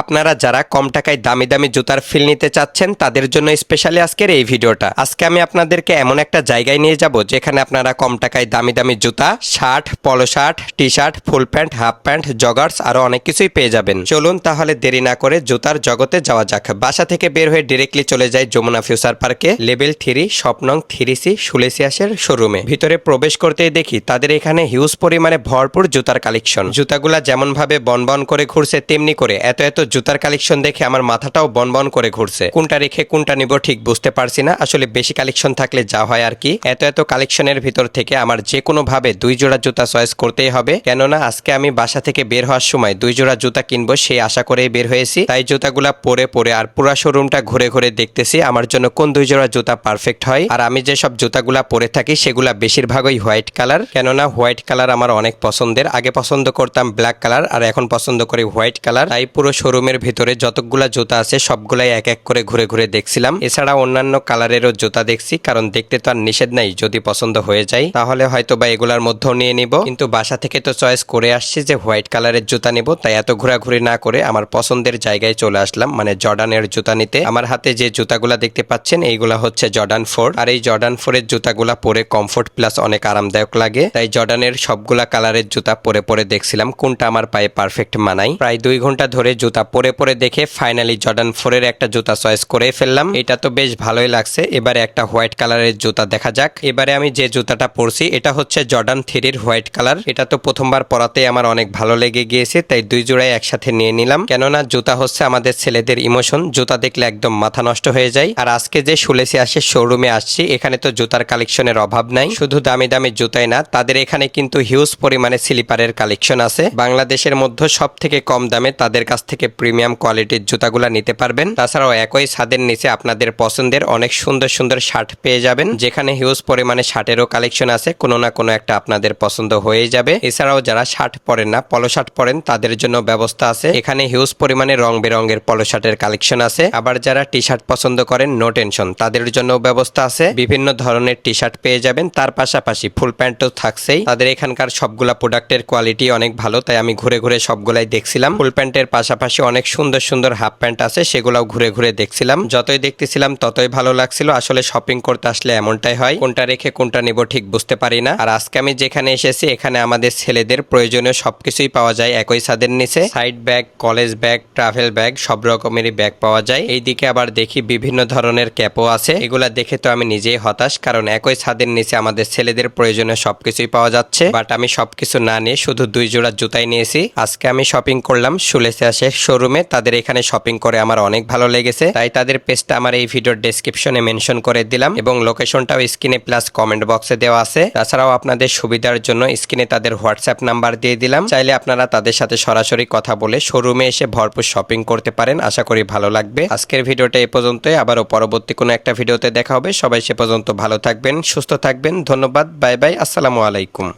আপনারা যারা কম টাকায় দামি দামি জুতার ফিল নিতে চাচ্ছেন, তাদের জন্য স্পেশালি আজকের এই ভিডিওটা। আজকে আমি আপনাদেরকে এমন একটা জায়গায় নিয়ে যাব যেখানে আপনারা কম টাকায় দামি দামি জুতা, shirt polo shirt T shirt full pant half pant joggers আরও অনেক কিছুই পেয়ে যাবেন। চলুন তাহলে দেরি না করে জুতার জগতে যাওয়া যাক। বাসা থেকে বের হয়ে ডিরেক্টলি চলে যায় যমুনা ফিউচার পার্কে লেভেল থ্রি স্বপ্নং থ্রি সি সুলেসিয়াসের শোরুমে ভিতরে প্রবেশ করতেই দেখি তাদের এখানে হিউজ পরিমাণে ভরপুর জুতার কালেকশন জুতাগুলা যেমন ভাবে বনবন করে ঘুরছে, তেমনি করে এত এত জুতার কালেকশন দেখে আমার মাথাটাও বনবন করে ঘুরছে। কোনটা রেখে কোনটা নিব ঠিক বুঝতে পারছি না। আসলে বেশি কালেকশন থাকলে যা হয় আর কি। এত এত কালেকশনের ভিতর থেকে আমার যে কোনো ভাবে দুই জোড়া জুতা চয়েস করতেই হবে। কেননা আজকে আমি বাসা থেকে বের হওয়ার সময় দুই জোড়া জুতা কিনবো সেই আশা করেই বের হয়েছি। তাই জুতাগুলা পরে পরে আর পুরা শোরুমটা ঘুরে ঘুরে দেখতেছি আমার জন্য কোন দুই জোড়া জুতা পারফেক্ট হয়। আর আমি যে সব জুতাগুলা পরে থাকি সেগুলা বেশিরভাগই হোয়াইট কালার কেননা হোয়াইট কালার আমার অনেক পছন্দের। আগে পছন্দ করতাম ব্ল্যাক কালার আর এখন পছন্দ করি হোয়াইট কালার তাই পুরো শোরুমের ভিতরে যতগুলা জুতা আছে, সবগুলাই এক এক করে ঘুরে ঘুরে দেখছিলাম। এছাড়া অন্যান্য কালারেরও জুতা দেখছি, কারণ দেখতে তো আর নিষেধ নাই, যদি পছন্দ হয়ে যায়, তাহলে হয়তো বা এগুলার মধ্যেও নিয়ে নিব। কিন্তু বাসা থেকে তো চয়েস করে আসছি যে হোয়াইট কালারের জুতা নিব, তাই এত ঘোরাঘুরি না করে আমার পছন্দের জায়গায় চলে আসলাম মানে জর্ডানের জুতা নিতে। আমার হাতে যে জুতাগুলা দেখতে পাচ্ছেন, এইগুলা হচ্ছে জর্ডান ফোর। আর এই জর্ডান ফোরের জুতাগুলা পরে কমফোর্ট প্লাস অনেক আরামদায়ক লাগে। তাই জর্ডানের সবগুলা কালারের জুতা পরে পরে দেখছিলাম, কোনটা আমার পায়ে পারফেক্ট মানাই প্রায় দুই ঘণ্টা ধরে জুতা পরে পরে দেখে ফাইনালি জর্ডান ফোরের একটা জুতা চয়েস করে ফেললাম। এটা তো বেশ ভালোই লাগছে। এবারে একটা হোয়াইট কালারের জুতা দেখা যাক। এবারে আমি যে জুতাটা পরছি, এটা হচ্ছে জর্ডান থ্রির হোয়াইট কালার এটা তো প্রথমবার পরাতে আমার অনেক ভালো লেগে গিয়েছে, তাই দুই জোড়াই একসাথে নিয়ে নিলাম। কেননা জুতা হচ্ছে আমাদের ছেলেদের ইমোশন জুতা দেখলে একদম মাথা নষ্ট হয়ে যায়। আর আজকে যে শুলেছি আসে শোরুমে আসছি, এখানে তো জুতার কালেকশনের অভাব নাই। শুধু দামি দামি জুতাই না, তাদের এখানে কিন্তু হিউজ পরিমাণে স্লিপারের কালেকশন আছে। বাংলাদেশের মধ্যে সব থেকে কম দামে তাদের কাছ থেকে প্রিমিয়াম কোয়ালিটির জুতাগুলা নিতে পারবেন। তাছাড়াও একই ছাদের নিচে আপনাদের পছন্দের অনেক সুন্দর সুন্দর শার্ট পেয়ে যাবেন। যেখানে হিউজ পরিমাণে শার্টেরও কালেকশন আছে, কোনো না কোনো একটা আপনাদের পছন্দ হয়ে যাবে। এছাড়াও যারা শার্ট পরেন না, পলো শার্ট পরেন, তাদের জন্য ব্যবস্থা আছে। এখানে হিউজ পরিমাণে রং বেরঙের পলো শার্টের কালেকশন আছে। আবার যারা টি শার্ট পছন্দ করেন, নো টেনশন, তাদের জন্য ব্যবস্থা আছে। বিভিন্ন ধরনের টি শার্ট পেয়ে যাবেন। তার পাশাপাশি ফুল প্যান্টও থাকছেই। তাদের এখানকার সবগুলা প্রোডাক্টের কোয়ালিটি অনেক ভালো, তাই আমি ঘুরে ঘুরে সবগুলাই দেখছিলাম। ফুল প্যান্টের পাশাপাশি অনেক সুন্দর সুন্দর হাফ প্যান্ট আছে, সেগুলাও ঘুরে ঘুরে দেখছিলাম। যতই দেখতেছিলাম ততই ভালো লাগছিল, আসলে শপিং করতে আসলে এমনটাই হয়। কোনটা রেখে কোনটা নেব ঠিক বুঝতে পারি না। আর আজকে আমি যেখানে এসেছি, এখানে আমাদের ছেলেদের প্রয়োজনীয় সবকিছুই পাওয়া যায় একই ছাদের নিচে। Side bag college bag travel bag সব রকমেরই ব্যাগ পাওয়া যায়। এইদিকে আবার দেখি বিভিন্ন ধরনের ক্যাপও আছে। এগুলা দেখে তো আমি নিজেই হতাশ, কারণ একই ছাদের নিচে আমাদের ছেলেদের প্রয়োজনীয় সবকিছুই পাওয়া যাচ্ছে। বাট আমি সবকিছু না নিয়ে শুধু দুই জোড়া জুতাই নিয়েছি। আজকে আমি শপিং করলাম সুলেসে আসে শোরুমে তাদের এখানে শপিং করে আমার অনেক ভালো লেগেছে। তাই তাদের পেজটা আমার এই ভিডিওর ডেসক্রিপশনে মেনশন করে দিলাম এবং লোকেশনটাও স্ক্রিনে প্লাস কমেন্ট বক্সে দেওয়া আছে। তাছাড়াও আপনাদের সুবিধার জন্য স্ক্রিনে তাদের হোয়াটসঅ্যাপ নাম্বার দিয়ে দিলাম। চাইলে আপনারা তাদের সাথে সরাসরি কথা বলে শোরুমে এসে ভরপুর শপিং করতে পারেন। আশা করি ভালো লাগবে। আজকের ভিডিওটা এ পর্যন্তই। আবারও পরবর্তী কোনো একটা ভিডিওতে দেখা হবে। সবাই সে পর্যন্ত ভালো থাকবেন, সুস্থ থাকবেন। ধন্যবাদ। Bye bye. আসসালামু আলাইকুম।